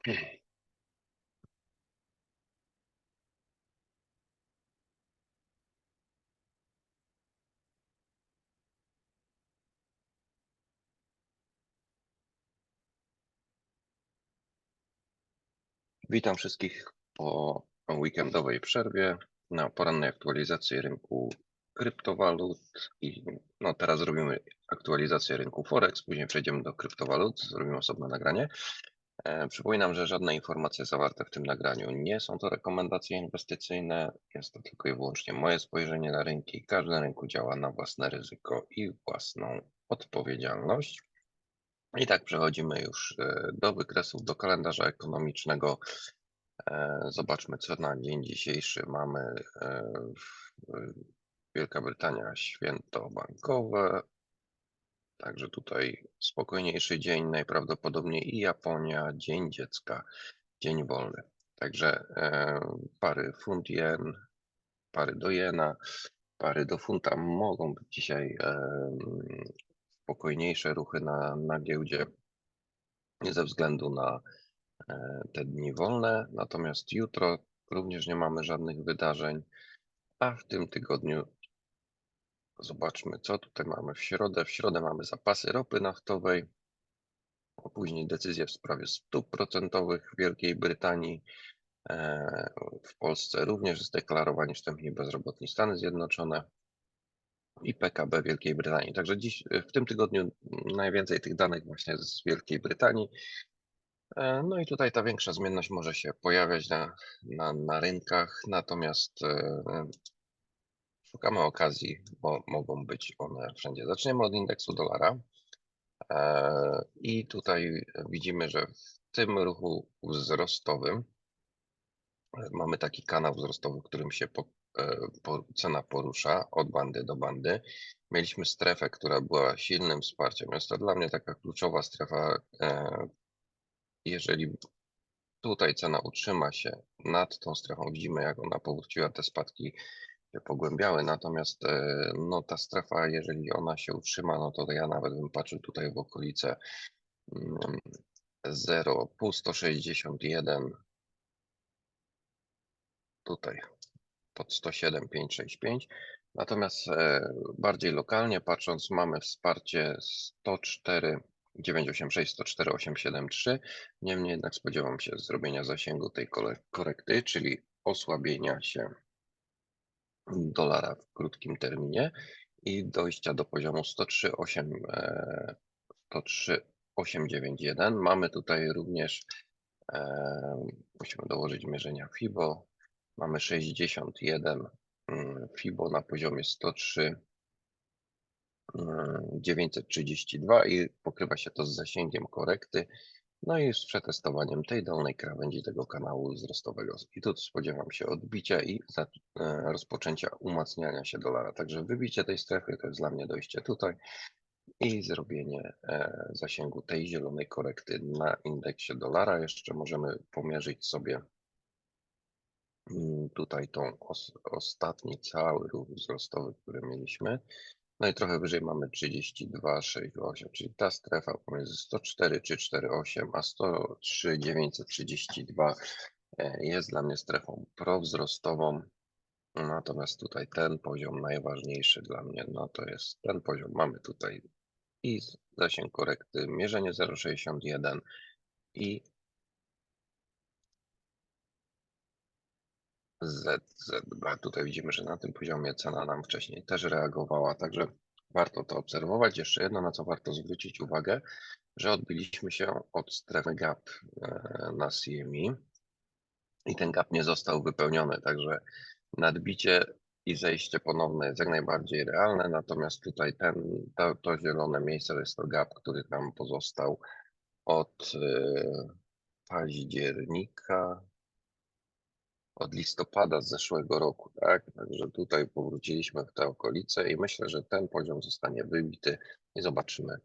Witam wszystkich po weekendowej przerwie na porannej aktualizacji rynku kryptowalut i no teraz zrobimy aktualizację rynku Forex, później przejdziemy do kryptowalut, zrobimy osobne nagranie. E, przypominam, że żadne informacje zawarte w tym nagraniu nie są to rekomendacje inwestycyjne, jest to tylko i wyłącznie moje spojrzenie na rynki. Każdy na rynku działa na własne ryzyko i własną odpowiedzialność. I tak przechodzimy już e, do wykresów, do kalendarza ekonomicznego. E, Zobaczmy, co na dzień dzisiejszy mamy. w- Wielka Brytania święto bankowe, także tutaj spokojniejszy dzień najprawdopodobniej i Japonia dzień dziecka, dzień wolny. Także e, pary funt jen, pary do jena, pary do funta mogą być dzisiaj em, spokojniejsze ruchy na, na giełdzie ze względu na e, te dni wolne. Natomiast jutro również nie mamy żadnych wydarzeń, a w tym tygodniu zobaczmy, co tutaj mamy w środę. W środę mamy zapasy ropy naftowej, później decyzję w sprawie stóp procentowych w Wielkiej Brytanii. E, W Polsce również zdeklarowani wstępnie bezrobotni Stany Zjednoczone i PKB Wielkiej Brytanii. Także dziś w tym tygodniu najwięcej tych danych właśnie z Wielkiej Brytanii. E, No i tutaj ta większa zmienność może się pojawiać na, na, na rynkach, natomiast e, szukamy okazji, bo mogą być one wszędzie. Zaczniemy od indeksu dolara. E, I tutaj widzimy, że w tym ruchu wzrostowym e, mamy taki kanał wzrostowy, w którym się po, e, po, cena porusza od bandy do bandy. Mieliśmy strefę, która była silnym wsparciem. Jest to dla mnie taka kluczowa strefa. Jeżeli tutaj cena utrzyma się nad tą strefą, widzimy jak ona powróciła, te spadki się pogłębiały, natomiast e, no, ta strefa, jeżeli ona się utrzyma, no to ja nawet bym patrzył tutaj w okolice mm, 0, 161, tutaj pod 107, 565. Natomiast e, bardziej lokalnie patrząc, mamy wsparcie 104, 986, 104, 873. Niemniej jednak spodziewam się zrobienia zasięgu tej korekty, czyli osłabienia się dolara w krótkim terminie i dojścia do poziomu 103,8, e, 103,891. Mamy tutaj również, e, musimy dołożyć mierzenia FIBO, mamy 61 mm, FIBO na poziomie 103, mm, 932 i pokrywa się to z zasięgiem korekty. No i z przetestowaniem tej dolnej krawędzi tego kanału wzrostowego. I tu spodziewam się odbicia i e, rozpoczęcia umacniania się dolara. Także wybicie tej strefy to jest dla mnie dojście tutaj i zrobienie e, zasięgu tej zielonej korekty na indeksie dolara. Jeszcze możemy pomierzyć sobie mm, tutaj tą os, ostatni cały ruch wzrostowy, który mieliśmy. No i trochę wyżej mamy 32,68, czyli ta strefa pomiędzy 104 czy 48 a 103 932 e, jest dla mnie strefą prowzrostową. Natomiast tutaj ten poziom najważniejszy dla mnie, no to jest ten poziom. Mamy tutaj i zasięg korekty, mierzenie 0,61 i ZZB. Tutaj widzimy, że na tym poziomie cena nam wcześniej też reagowała, także warto to obserwować. Jeszcze jedno, na co warto zwrócić uwagę, że odbiliśmy się od strefy gap e, na CME i ten gap nie został wypełniony, także nadbicie i zejście ponowne jest jak najbardziej realne, natomiast tutaj ten, to, to zielone miejsce to jest to gap, który tam pozostał od e, października, od listopada zeszłego roku, tak? Także tutaj powróciliśmy w te okolice i myślę, że ten poziom zostanie wybity i zobaczymy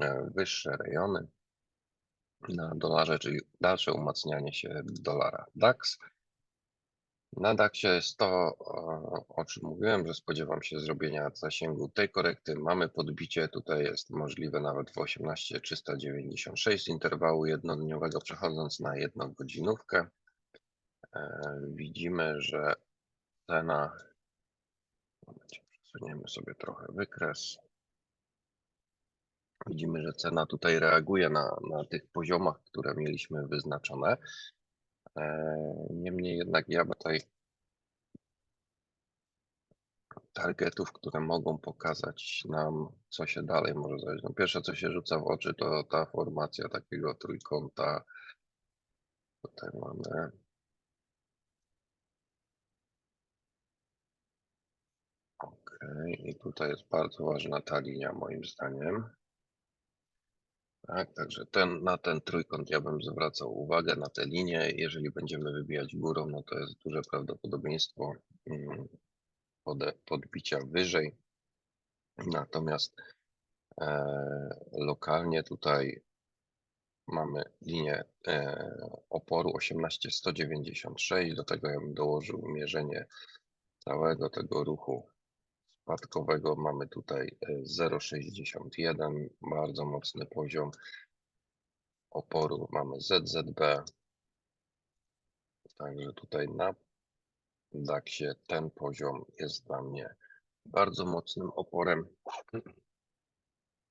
e, wyższe rejony na dolarze, czyli dalsze umacnianie się dolara DAX. Na DAX-ie jest to, o- czym mówiłem, że spodziewam się zrobienia zasięgu tej korekty. Mamy podbicie, tutaj jest możliwe nawet w 18396 z interwału jednodniowego, przechodząc na jednogodzinówkę. E, Widzimy, że cena, przesuniemy sobie trochę wykres. Widzimy, że cena tutaj reaguje na, na tych poziomach, które mieliśmy wyznaczone. E, Niemniej jednak ja tutaj targetów, które mogą pokazać nam, co się dalej może zdarzyć. No pierwsze, co się rzuca w oczy, to ta formacja takiego trójkąta. Tutaj mamy. I tutaj jest bardzo ważna ta linia, moim zdaniem. Tak, także ten, na ten trójkąt ja bym zwracał uwagę, na tę linię. Jeżeli będziemy wybijać górą, no to jest duże prawdopodobieństwo mm, podbicia wyżej. Natomiast e, lokalnie tutaj mamy linię e, oporu 18196, do tego ja bym dołożył mierzenie całego tego ruchu spadkowego. Mamy tutaj e, 0,61, bardzo mocny poziom oporu. Mamy ZZB, także tutaj na DAX-ie ten poziom jest dla mnie bardzo mocnym oporem.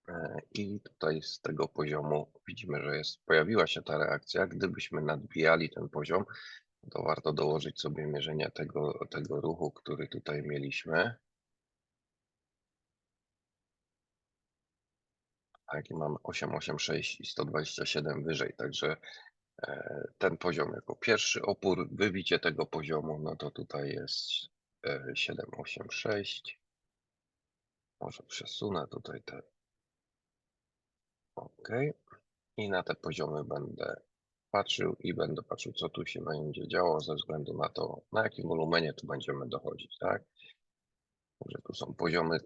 E, I tutaj z tego poziomu widzimy, że jest, pojawiła się ta reakcja. Gdybyśmy nadbijali ten poziom, to warto dołożyć sobie mierzenia tego, tego ruchu, który tutaj mieliśmy. I mamy 886 i 127 wyżej, także e, ten poziom jako pierwszy opór, wybicie tego poziomu, no to tutaj jest e, 786. Może przesunę tutaj te. OK. I na te poziomy będę patrzył i będę patrzył, co tu się będzie działo ze względu na to, na jakim wolumenie tu będziemy dochodzić, tak? Także tu są poziomy,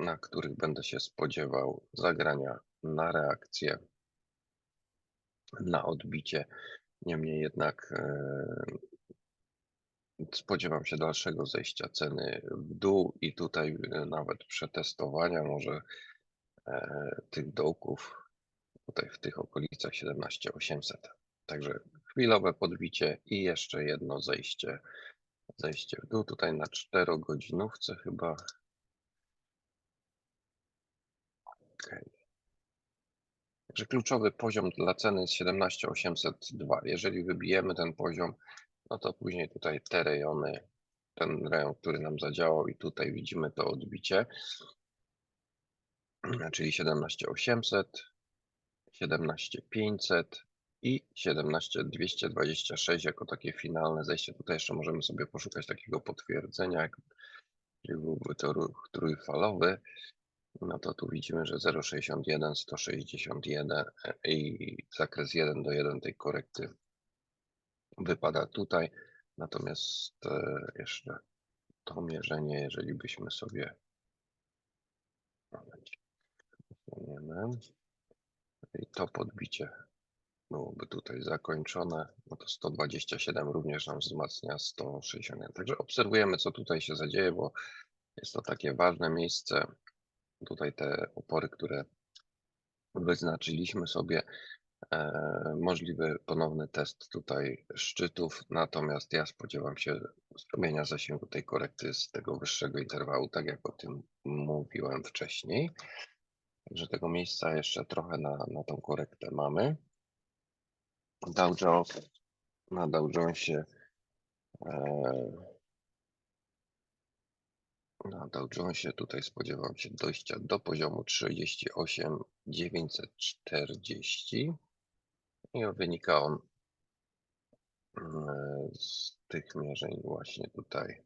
na których będę się spodziewał zagrania na reakcję, na odbicie. Niemniej jednak e, spodziewam się dalszego zejścia ceny w dół i tutaj e, nawet przetestowania może e, tych dołków tutaj w tych okolicach 17800. Także chwilowe podbicie i jeszcze jedno zejście, zejście w dół tutaj na 4 godzinówce chyba. Okay. Także kluczowy poziom dla ceny jest 17802. Jeżeli wybijemy ten poziom, no to później tutaj te rejony, ten rejon, który nam zadziałał i tutaj widzimy to odbicie, czyli 17800, 17500 i 17226 jako takie finalne zejście. Tutaj jeszcze możemy sobie poszukać takiego potwierdzenia, jeżeli byłby to ruch trójfalowy, no to tu widzimy, że 0,61, 161 i zakres 1 do 1 tej korekty wypada tutaj. Natomiast e, jeszcze to mierzenie, jeżeli byśmy sobie i to podbicie byłoby tutaj zakończone, no to 127 również nam wzmacnia 161. Także obserwujemy, co tutaj się zadzieje, bo jest to takie ważne miejsce. Tutaj te opory, które wyznaczyliśmy sobie, e, możliwy ponowny test tutaj szczytów, natomiast ja spodziewam się zrobienia zasięgu tej korekty z tego wyższego interwału, tak jak o tym mówiłem wcześniej. Także tego miejsca jeszcze trochę na, na tą korektę mamy. Dow Jones, na Dow Jonesie e, na Dow Jonesie tutaj spodziewam się dojścia do poziomu 38 940 i wynika on mm, z tych mierzeń właśnie tutaj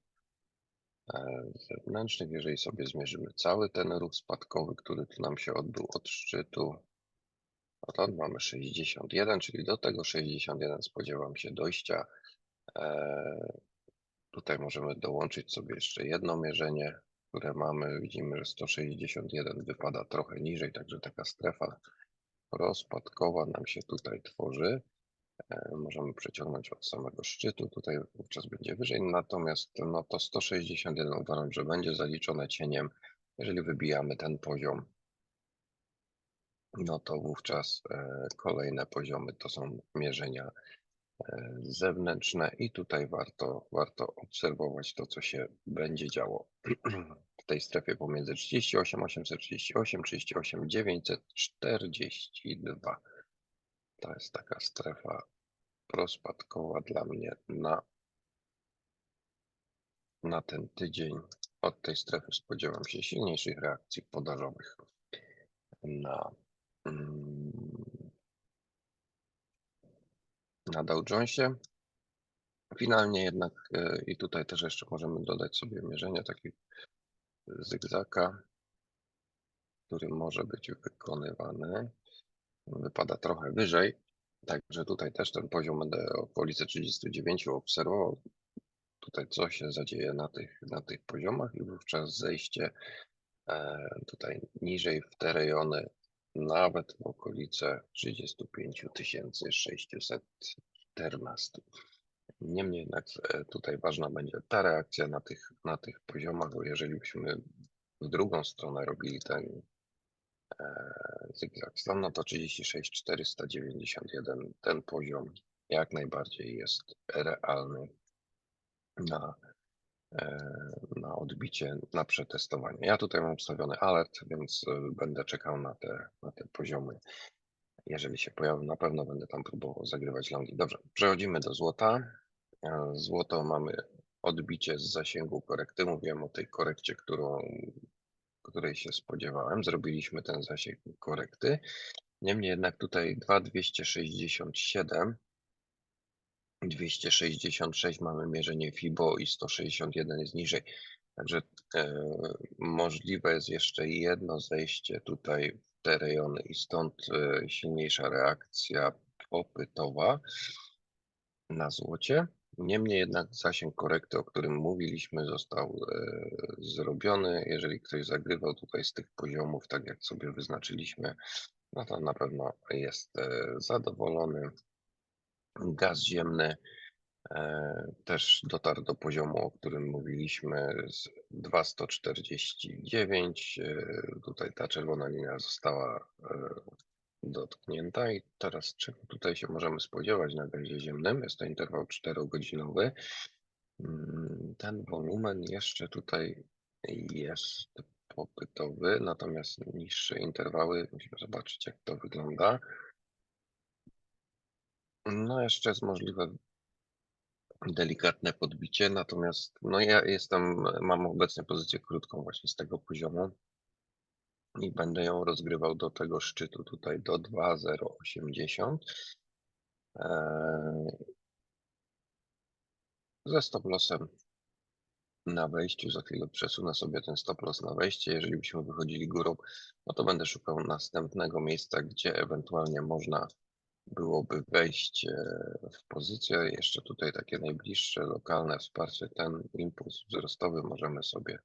e, zewnętrznych. Jeżeli sobie zmierzymy cały ten ruch spadkowy, który tu nam się odbył od szczytu, Odtąd mamy 61, czyli do tego 61 spodziewam się dojścia. Tutaj możemy dołączyć sobie jeszcze jedno mierzenie, które mamy. Widzimy, że 161 wypada trochę niżej, także taka strefa rozpadkowa nam się tutaj tworzy. e, możemy przeciągnąć od samego szczytu, tutaj wówczas będzie wyżej, natomiast no to 161 uważam, że będzie zaliczone cieniem, jeżeli wybijamy ten poziom, no to wówczas e, kolejne poziomy to są mierzenia zewnętrzne i tutaj warto, warto obserwować to, co się będzie działo w tej strefie pomiędzy 38, 838, 38, 942. To jest taka strefa prospadkowa dla mnie na, na ten tydzień. Od tej strefy spodziewam się silniejszych reakcji podażowych na, na Dow Jonesie. Finalnie jednak, e, i tutaj też jeszcze możemy dodać sobie mierzenie takiego zygzaka, który może być wykonywany. Wypada trochę wyżej, także tutaj też ten poziom będę okolice 39 obserwował. Tutaj co się zadzieje na tych, na tych poziomach i wówczas zejście e, tutaj niżej w te rejony, nawet w okolice 35 614. Niemniej jednak e, tutaj ważna będzie ta reakcja na tych, na tych poziomach, bo jeżeli byśmy w drugą stronę robili ten e, zygzak stan, no to 36 491 ten poziom jak najbardziej jest realny na, na odbicie, na przetestowanie. Ja tutaj mam ustawiony alert, więc e, będę czekał na te, na te poziomy. Jeżeli się pojawią, na pewno będę tam próbował zagrywać longi. Dobrze, przechodzimy do złota. E, Złoto mamy odbicie z zasięgu korekty. Mówiłem o tej korekcie, którą, której się spodziewałem. Zrobiliśmy ten zasięg korekty. Niemniej jednak tutaj 2267 266 mamy mierzenie FIBO i 161 jest niżej. Także e, możliwe jest jeszcze jedno zejście tutaj w te rejony i stąd e, silniejsza reakcja popytowa na złocie. Niemniej jednak zasięg korekty, o którym mówiliśmy, został e, zrobiony. Jeżeli ktoś zagrywał tutaj z tych poziomów, tak jak sobie wyznaczyliśmy, no to na pewno jest e, zadowolony. Gaz ziemny e, też dotarł do poziomu, o którym mówiliśmy, z 2,149. E, Tutaj ta czerwona linia została e, dotknięta i teraz czego tutaj się możemy spodziewać na gazie ziemnym? Jest to interwał 4-godzinowy. Mm, Ten wolumen jeszcze tutaj jest popytowy, natomiast niższe interwały, musimy zobaczyć jak to wygląda. No jeszcze jest możliwe delikatne podbicie, natomiast no ja jestem, mam obecnie pozycję krótką właśnie z tego poziomu i będę ją rozgrywał do tego szczytu tutaj do 2,080 eee, ze stop lossem na wejściu. Za chwilę przesunę sobie ten stop loss na wejście. Jeżeli byśmy wychodzili górą, no to będę szukał następnego miejsca, gdzie ewentualnie można byłoby wejść e, w pozycję. Jeszcze tutaj takie najbliższe lokalne wsparcie, ten impuls wzrostowy możemy sobie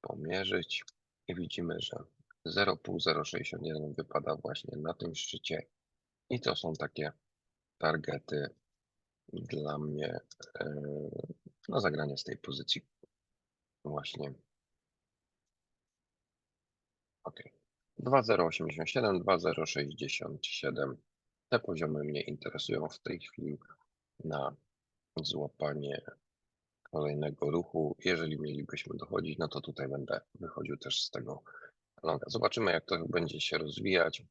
pomierzyć i widzimy, że 0,5-0,61 wypada właśnie na tym szczycie i to są takie targety dla mnie e, na zagranie z tej pozycji właśnie. Ok. 2,087, 2,067 te poziomy mnie interesują w tej chwili na złapanie kolejnego ruchu. Jeżeli mielibyśmy dochodzić, no to tutaj będę wychodził też z tego longa. Zobaczymy, jak to będzie się rozwijać.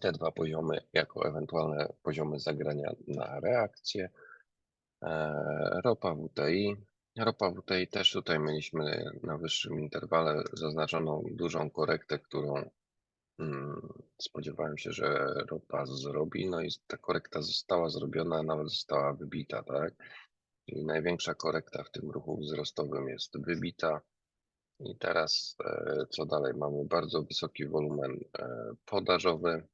Te dwa poziomy jako ewentualne poziomy zagrania na reakcję. Eee, ropa WTI. Ropa WTI też tutaj mieliśmy na wyższym interwale zaznaczoną dużą korektę, którą Spodziewałem się, że ropa zrobi, no i ta korekta została zrobiona, nawet została wybita, tak? Czyli największa korekta w tym ruchu wzrostowym jest wybita. I teraz e, co dalej? Mamy bardzo wysoki wolumen e, podażowy.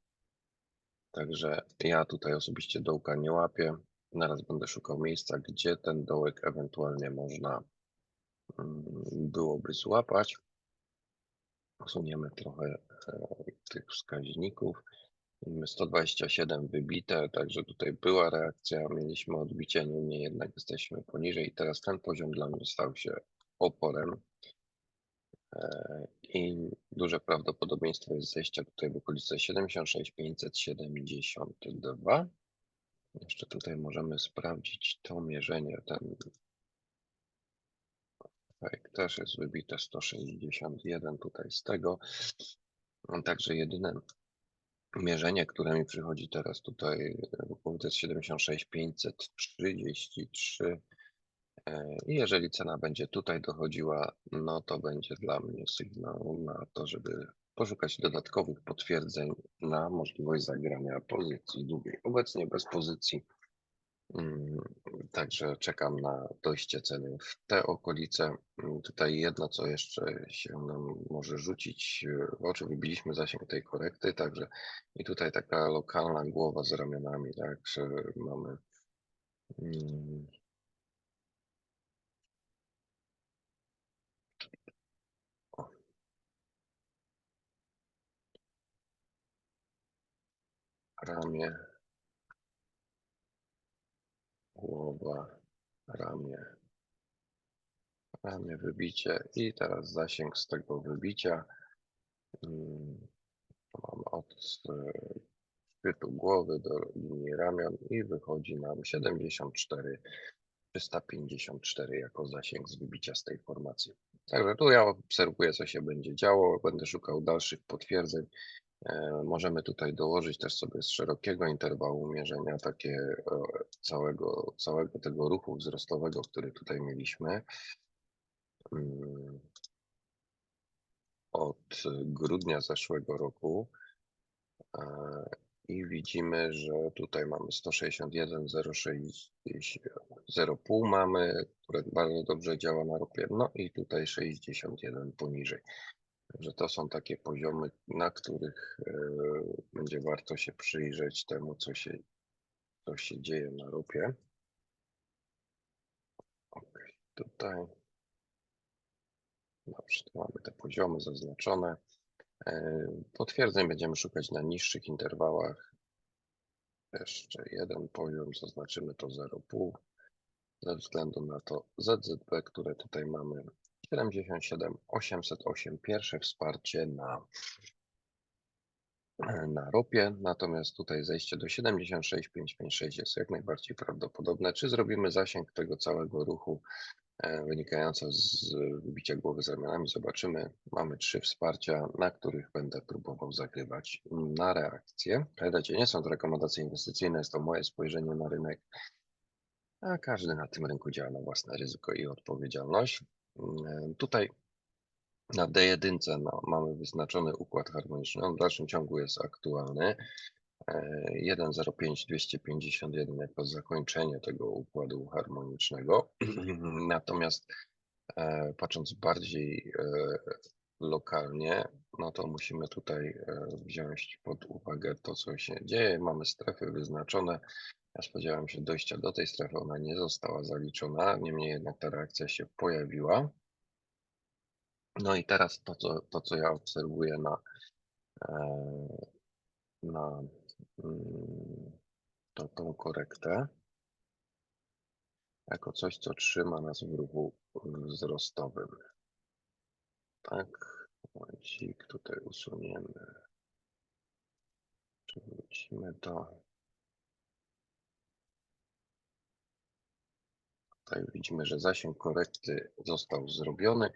Także ja tutaj osobiście dołka nie łapię. Naraz będę szukał miejsca, gdzie ten dołek ewentualnie można mm, byłoby złapać. Posuniemy trochę tych wskaźników. Mamy 127 wybite, także tutaj była reakcja, mieliśmy odbicie, niemniej jednak jesteśmy poniżej teraz ten poziom dla mnie stał się oporem e, i duże prawdopodobieństwo jest zejścia tutaj w okolice 76 572. Jeszcze tutaj możemy sprawdzić to mierzenie, ten też jest wybite 161 tutaj z tego. Także jedyne mierzenie, które mi przychodzi teraz tutaj, to jest 76 533. E, I jeżeli cena będzie tutaj dochodziła, no to będzie dla mnie sygnał na to, żeby poszukać dodatkowych potwierdzeń na możliwość zagrania pozycji długiej. Obecnie bez pozycji Także czekam na dojście ceny w te okolice. Mm, Tutaj jedno, co jeszcze się nam może rzucić w oczy, wybiliśmy zasięg tej korekty, także i tutaj taka lokalna głowa z ramionami, tak, że mamy mm, ramię, głowa, ramię, ramię, wybicie i teraz zasięg z tego wybicia. mm, Mamy od e, szczytu głowy do linii ramion i wychodzi nam 74 354 jako zasięg z wybicia z tej formacji. Także tu ja obserwuję, co się będzie działo, będę szukał dalszych potwierdzeń. E, Możemy tutaj dołożyć też sobie z szerokiego interwału mierzenia takie e, całego, całego tego ruchu wzrostowego, który tutaj mieliśmy. Mm, Od grudnia zeszłego roku e, i widzimy, że tutaj mamy 161, 0,5 mamy, które bardzo dobrze działa na ropie, no i tutaj 61 poniżej. Także to są takie poziomy, na których e, będzie warto się przyjrzeć temu, co się, co się dzieje na ropie. Ok, tutaj. Dobrze, tu mamy te poziomy zaznaczone. E, Potwierdzeń będziemy szukać na niższych interwałach. Jeszcze jeden poziom, zaznaczymy to 0,5 ze względu na to ZZB, które tutaj mamy 77 808 pierwsze wsparcie na na ropie, natomiast tutaj zejście do 76 556 jest jak najbardziej prawdopodobne. Czy zrobimy zasięg tego całego ruchu e, wynikający z wybicia głowy z ramionami? Zobaczymy. Mamy trzy wsparcia, na których będę próbował zagrywać na reakcję. Pamiętajcie, nie są to rekomendacje inwestycyjne, jest to moje spojrzenie na rynek, a każdy na tym rynku działa na własne ryzyko i odpowiedzialność. Tutaj na D1 no, mamy wyznaczony układ harmoniczny, on w dalszym ciągu jest aktualny. E, 1.05.251 jako zakończenie tego układu harmonicznego. Natomiast e, patrząc bardziej e, lokalnie, no to musimy tutaj e, wziąć pod uwagę to, co się dzieje. Mamy strefy wyznaczone. Ja spodziewałem się dojścia do tej strefy, ona nie została zaliczona, niemniej jednak ta reakcja się pojawiła. No i teraz to, co, to, co ja obserwuję na, e, na mm, to, tą korektę, jako coś, co trzyma nas w ruchu wzrostowym. Tak, momencik tutaj usuniemy. Przywrócimy to. Tutaj widzimy, że zasięg korekty został zrobiony.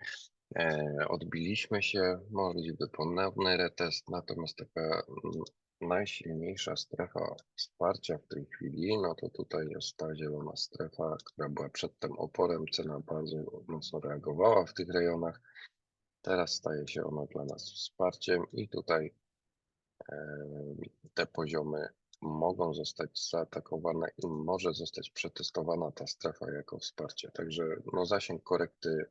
E, odbiliśmy się, możliwy ponowny retest, natomiast taka mm, najsilniejsza strefa wsparcia w tej chwili, no to tutaj jest ta zielona strefa, która była przedtem oporem, cena bardzo mocno reagowała w tych rejonach. Teraz staje się ona dla nas wsparciem i tutaj te poziomy mogą zostać zaatakowane i może zostać przetestowana ta strefa jako wsparcie. Także no, zasięg korekty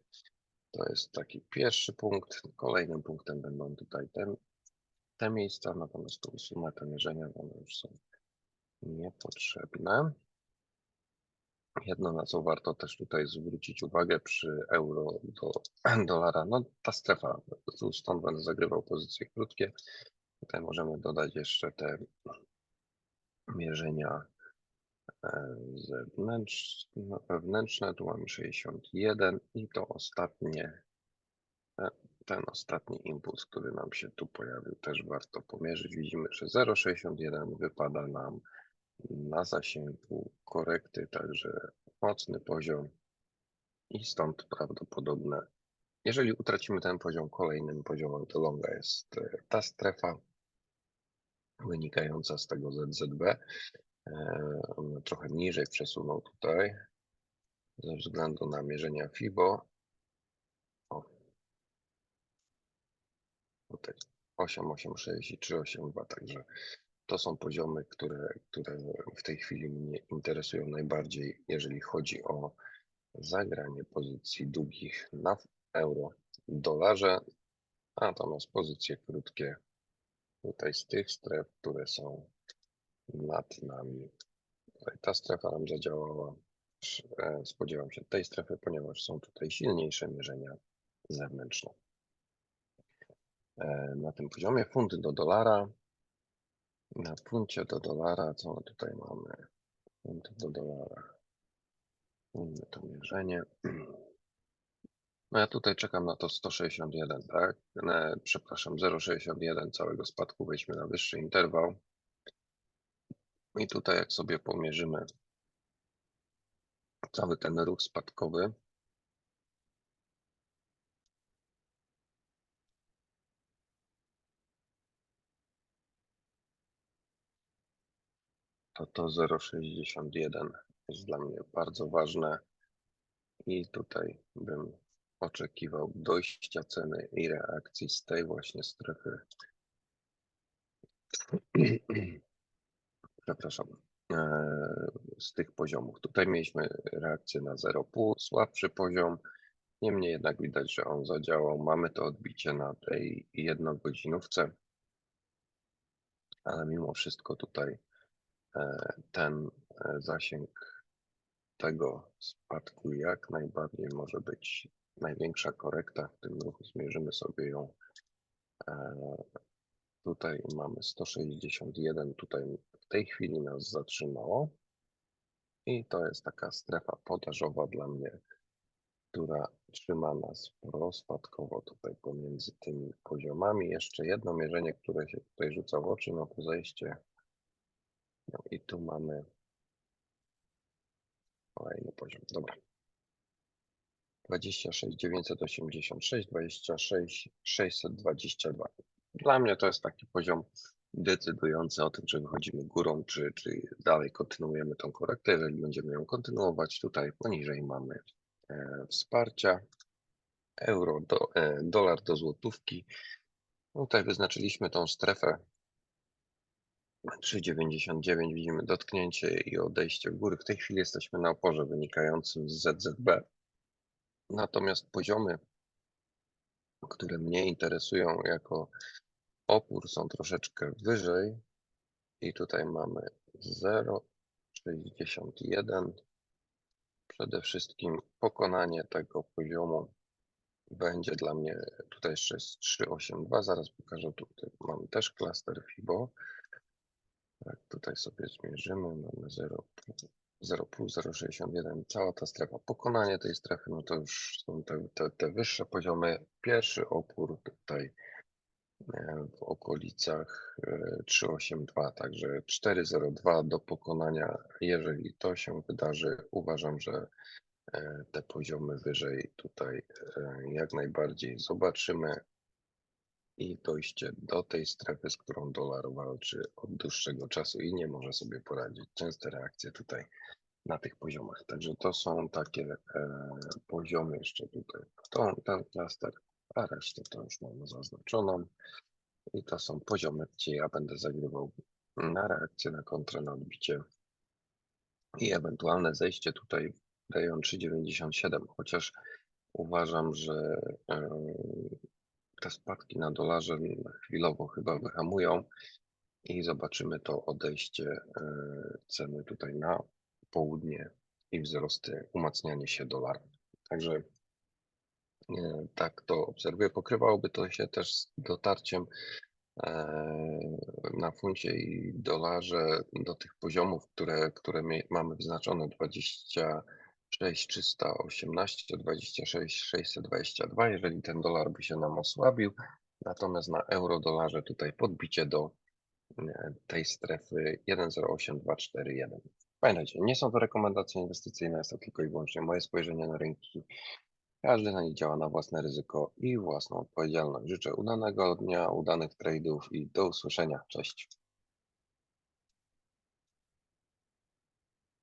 to jest taki pierwszy punkt. Kolejnym punktem będą tutaj te, te miejsca, natomiast tu usunę te mierzenia, one już są niepotrzebne. Jedno, na co warto też tutaj zwrócić uwagę przy euro do dolara, no ta strefa, stąd będę zagrywał pozycje krótkie. Tutaj możemy dodać jeszcze te mierzenia e, zewnętrzne, wewnętrzne. Tu mamy 61 i to ostatnie, e, ten ostatni impuls, który nam się tu pojawił, też warto pomierzyć. Widzimy, że 0,61 wypada nam na zasięgu korekty, także mocny poziom i stąd prawdopodobne. Jeżeli utracimy ten poziom, kolejnym poziomem do longa jest e, ta strefa wynikająca z tego ZZB. E, On trochę niżej przesunął tutaj ze względu na mierzenia FIBO. O. Tutaj 886 i 382, także to są poziomy, które, które w tej chwili mnie interesują najbardziej, jeżeli chodzi o zagranie pozycji długich na euro, dolarze, natomiast pozycje krótkie tutaj z tych stref, które są nad nami. Tutaj ta strefa nam zadziałała. E, Spodziewam się tej strefy, ponieważ są tutaj silniejsze mierzenia zewnętrzne. E, Na tym poziomie funt do dolara. Na funcie do dolara, co tutaj mamy? Funt do dolara. Inne to mierzenie. No ja tutaj czekam na to 161, tak? Przepraszam, 0,61 całego spadku. Wejdźmy na wyższy interwał. I tutaj jak sobie pomierzymy cały ten ruch spadkowy, to to 0,61 jest dla mnie bardzo ważne i tutaj bym oczekiwał dojścia ceny i reakcji z tej właśnie strefy. Przepraszam, e, z tych poziomów. Tutaj mieliśmy reakcję na 0,5, słabszy poziom. Niemniej jednak widać, że on zadziałał. Mamy to odbicie na tej jednogodzinówce, ale mimo wszystko tutaj ten e, zasięg tego spadku jak najbardziej może być największa korekta w tym ruchu. Zmierzymy sobie ją. E, Tutaj mamy 161, tutaj w tej chwili nas zatrzymało. I to jest taka strefa podażowa dla mnie, która trzyma nas prospadkowo tutaj pomiędzy tymi poziomami. Jeszcze jedno mierzenie, które się tutaj rzuca w oczy, no to zejście. No i tu mamy kolejny poziom. Dobra. 26 986, 26 622. Dla mnie to jest taki poziom decydujący o tym, czy wychodzimy górą, czy, czy dalej kontynuujemy tą korektę. Jeżeli będziemy ją kontynuować, tutaj poniżej mamy e, wsparcia. Euro, do, e, dolar do złotówki. Tutaj wyznaczyliśmy tą strefę 3,99. Widzimy dotknięcie i odejście w górę. W tej chwili jesteśmy na oporze wynikającym z ZZB. Natomiast poziomy, które mnie interesują jako opór są troszeczkę wyżej i tutaj mamy 0,61. Przede wszystkim pokonanie tego poziomu będzie dla mnie, tutaj jeszcze jest 3,82, zaraz pokażę, tutaj mamy też klaster FIBO. Tak, tutaj sobie zmierzymy, mamy 0, 0,61, cała ta strefa. Pokonanie tej strefy, no to już są te, te, te wyższe poziomy. Pierwszy opór tutaj e, w okolicach e, 382, także 402 do pokonania. Jeżeli to się wydarzy, uważam, że e, te poziomy wyżej tutaj e, jak najbardziej zobaczymy i dojście do tej strefy, z którą dolar walczy od dłuższego czasu i nie może sobie poradzić. Częste reakcje tutaj na tych poziomach. Także to są takie e, poziomy jeszcze tutaj. To, ten klaster, a resztę to już mamy zaznaczoną. I to są poziomy, gdzie ja będę zagrywał na reakcję, na kontrę, na odbicie i ewentualne zejście tutaj rejon 3,97, chociaż uważam, że e, te spadki na dolarze chwilowo chyba wyhamują i zobaczymy to odejście e, ceny tutaj na południe i wzrosty, umacnianie się dolara. Także e, tak to obserwuję. Pokrywałoby to się też z dotarciem e, na funcie i dolarze do tych poziomów, które, które mamy wyznaczone 26 318, 26 622, jeżeli ten dolar by się nam osłabił. Natomiast na euro dolarze tutaj podbicie do e, tej strefy 108241. Pamiętajcie, nie są to rekomendacje inwestycyjne, jest to tylko i wyłącznie moje spojrzenie na rynki. Każdy na nich działa na własne ryzyko i własną odpowiedzialność. Życzę udanego dnia, udanych tradeów i do usłyszenia. Cześć.